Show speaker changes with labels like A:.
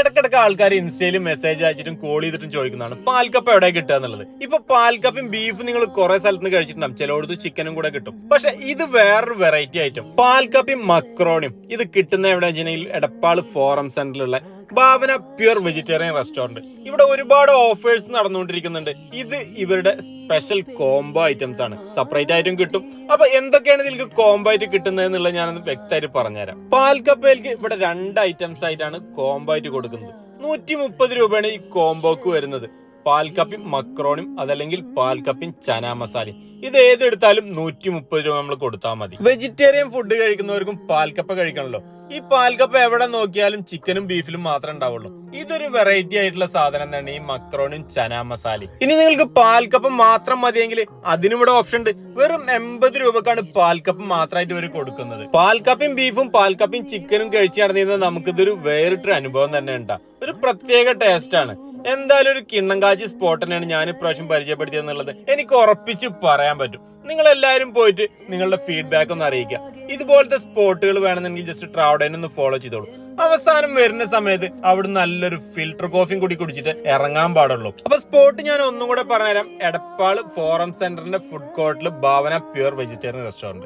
A: ഇടക്കിടക്ക് ആൾക്കാർ ഇൻസ്റ്റയിൽ മെസ്സേജ് അയച്ചിട്ടും കോൾ ചെയ്തിട്ടും ചോദിക്കുന്നതാണ്. പാൽക്കപ്പ എവിടെ കിട്ടുക എന്നുള്ളത്? ഇപ്പൊ പാൽക്കപ്പയും ബീഫ് നിങ്ങൾ കുറെ സ്ഥലത്ത് നിന്ന് കഴിച്ചിട്ടുണ്ടാവും. ചിലയിടത്ത് ചിക്കനും കൂടെ കിട്ടും. പക്ഷെ ഇത് വേറൊരു വെറൈറ്റി ഐറ്റം പാൽക്കപ്പയും മക്രോണിയും ഇത് കിട്ടുന്ന എവിടെ എടപ്പാൾ ഫോറം സെന്ററിലുള്ള ഭാവന പ്യൂർ വെജിറ്റേറിയൻ റെസ്റ്റോറന്റ് ഇവിടെ ഒരുപാട് ഓഫേഴ്സ് നടന്നുകൊണ്ടിരിക്കുന്നുണ്ട്. ഇത് ഇവരുടെ സ്പെഷ്യൽ കോംബോ ഐറ്റംസ് ആണ്. സെപ്പറേറ്റ് ആയിട്ടും കിട്ടും. അപ്പൊ എന്തൊക്കെയാണ് ഇതിൽ കോംബോ ആയിട്ട് കിട്ടുന്നത് എന്നുള്ളത് ഞാനൊന്ന് വ്യക്തമായിട്ട് പറഞ്ഞുതരാം. പാൽക്കപ്പയിലേക്ക് ഇവിടെ രണ്ട് ഐറ്റംസ് ആയിട്ടാണ് കോംബോ ആയിട്ട് കൊടുക്കുന്നത്. നൂറ്റി മുപ്പത് രൂപയാണ് ഈ കോംബോക്ക് വരുന്നത്. പാൽക്കപ്പിയും മക്രോണും അതല്ലെങ്കിൽ പാൽക്കപ്പിയും ചന മസാലയും. ഇത് ഏതെടുത്താലും നൂറ്റി മുപ്പത് രൂപ നമ്മൾ കൊടുത്താൽ മതി. വെജിറ്റേറിയൻ ഫുഡ് കഴിക്കുന്നവർക്കും പാൽക്കപ്പ കഴിക്കണല്ലോ. ഈ പാൽക്കപ്പ എവിടെ നോക്കിയാലും ചിക്കനും ബീഫിലും മാത്രമേ ഉണ്ടാവുള്ളൂ. ഇതൊരു വെറൈറ്റി ആയിട്ടുള്ള സാധനം തന്നെ ഈ മക്രോണും ചന മസാലയും. ഇനി നിങ്ങൾക്ക് പാൽക്കപ്പ മാത്രം മതിയെങ്കിൽ അതിനും ഇവിടെ ഓപ്ഷൻ ഉണ്ട്. വെറും എൺപത് രൂപക്കാണ് പാൽക്കപ്പ് മാത്രമായിട്ട് ഇവർ കൊടുക്കുന്നത്. പാൽക്കപ്പയും ബീഫും പാൽക്കപ്പയും ചിക്കനും കഴിച്ച് നടന്നിരുന്നത് നമുക്കിതൊരു വേറിട്ടൊരു അനുഭവം തന്നെ ഉണ്ടാകും ഒരു പ്രത്യേക ടേസ്റ്റ് ആണ്. എന്തായാലും ഒരു കിണ്ണങ്കാച്ചി സ്പോട്ട് തന്നെയാണ് ഞാൻ ഇപ്രാവശ്യം പരിചയപ്പെടുത്തിയത് എന്നുള്ളത്. എനിക്ക് ഉറപ്പിച്ച് പറയാൻ പറ്റും. നിങ്ങൾ എല്ലാവരും പോയിട്ട് നിങ്ങളുടെ ഫീഡ്ബാക്ക് ഒന്ന് അറിയിക്കുക. ഇതുപോലത്തെ സ്പോട്ടുകൾ വേണമെന്നുണ്ടെങ്കിൽ ജസ്റ്റ് ട്രാവഡേനെ ഒന്ന് ഫോളോ ചെയ്തോളൂ. അവസാനം വരുന്ന സമയത്ത് അവിടെ നല്ലൊരു ഫിൽട്ടർ കോഫിയും കൂടി കുടിച്ചിട്ട് ഇറങ്ങാൻ പാടുള്ളൂ. അപ്പൊ സ്പോട്ട് ഞാൻ ഒന്നും കൂടെ പറഞ്ഞുതരാം. എടപ്പാൾ ഫോറം സെന്ററിന്റെ ഫുഡ് കോർട്ടിൽ ഭാവന പ്യൂർ വെജിറ്റേറിയൻ റെസ്റ്റോറന്റ്